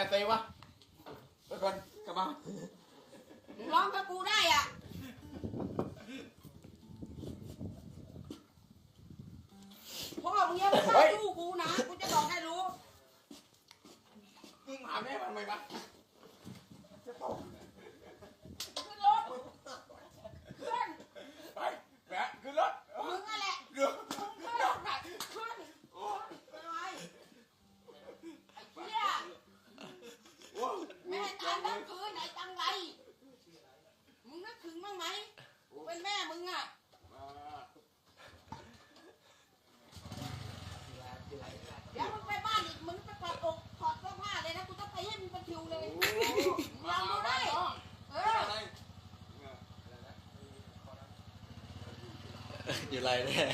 ม่เตะวะไปก่อนกลับมางร้องกับกูได้อะพ่อมึงอย่ไมาฆ่าลูกกูนะ แม่มึงอะเดี๋ยวมึงไปบ้านอีกมึงไปถอดอกถอดเสื้อผ้าเลยนะกูจะไปให้มึงเป็นคิวเลยมึงลองดูได้เอออะไรอยู่ไรเนี่ย